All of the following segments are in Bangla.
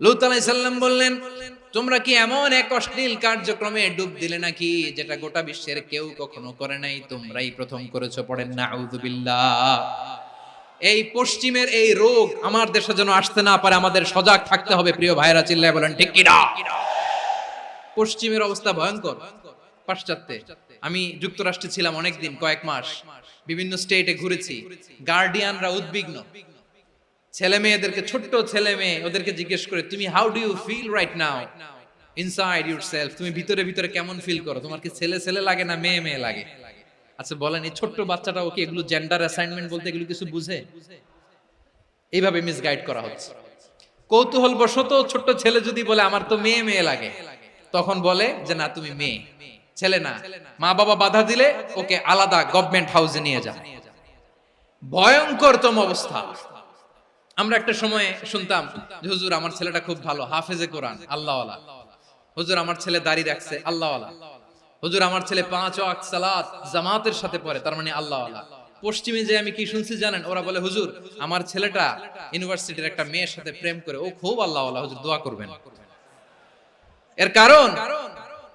লুত আলাইসাল্লাম বললেন, তোমরা কি এমন এক অশ্লীল কার্যক্রমে ডুব দিলে নাকি যেটা গোটা বিশ্বের কেউ কখনো করে নাই? তোমরাই প্রথম করেছ, পড়েন না এই পশ্চিমের এই রোগ আমার দেশে যেন আসতে না পারে, আমাদের সজাগ থাকতে হবে, প্রিয় ভাইরা চিল্লায় বলেন, ঠিক কি কিনা? পশ্চিমের অবস্থা ভয়ঙ্কর, পাশ্চাত্যে। আমি যুক্তরাষ্ট্রে ছিলাম অনেকদিন, কয়েক মাস। বিভিন্ন স্টেটে ঘুরেছি। গার্ডিয়ানরা উদ্বিগ্ন। ছেলে মেয়েদেরকে, ছোট্ট ছেলে মেয়ে, ওদেরকে জিজ্ঞেস করে, তুমি how do you feel right now inside yourself তুমি ভিতরে ভিতরে কেমন ফিল করো? তোমার কি ছেলে ছেলে লাগে না মেয়ে মেয়ে লাগে? আচ্ছা বলেন, এই ছোট্ট বাচ্চাটা ওকে এগুলো জেন্ডার অ্যাসাইনমেন্ট বলতে এগুলো কিছু বুঝে? এইভাবে মিসগাইড করা হচ্ছে। কৌতূহল বশত ছোট্ট ছেলে যদি বলে, আমার তো মেয়ে মেয়ে লাগে, তখন বলে যে, না, তুমি মেয়ে, ছেলে না। মা বাবা বাধা দিলে ওকে আলাদা গভর্নমেন্ট হাউসে নিয়ে যায় ভয়ঙ্করতম অবস্থা। আমরা একটা সময় শুনতাম যে হুজুর, আমার ছেলেটা খুব ভালো, হাফেজে কোরআন, আল্লাহওয়ালা। হুজুর, আমার ছেলে দাড়ি রাখছে, আল্লাহওয়ালা। হুজুর, আমার ছেলে পাঁচ ওয়াক্ত সালাত জামাতের সাথে পড়ে, তার মানে আল্লাহওয়ালা। পশ্চিমে যে আমি কি শুনছি জানেন? ওরা বলে, হুজুর, আমার ছেলেটা ইউনিভার্সিটির একটা মেয়ের সাথে প্রেম করে, ও খুব আল্লাহওয়ালা, হুজুর, দোয়া করবেন। এর কারণ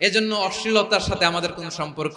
এজন্য অশ্লীলতার সাথে আমাদের কোনো সম্পর্ক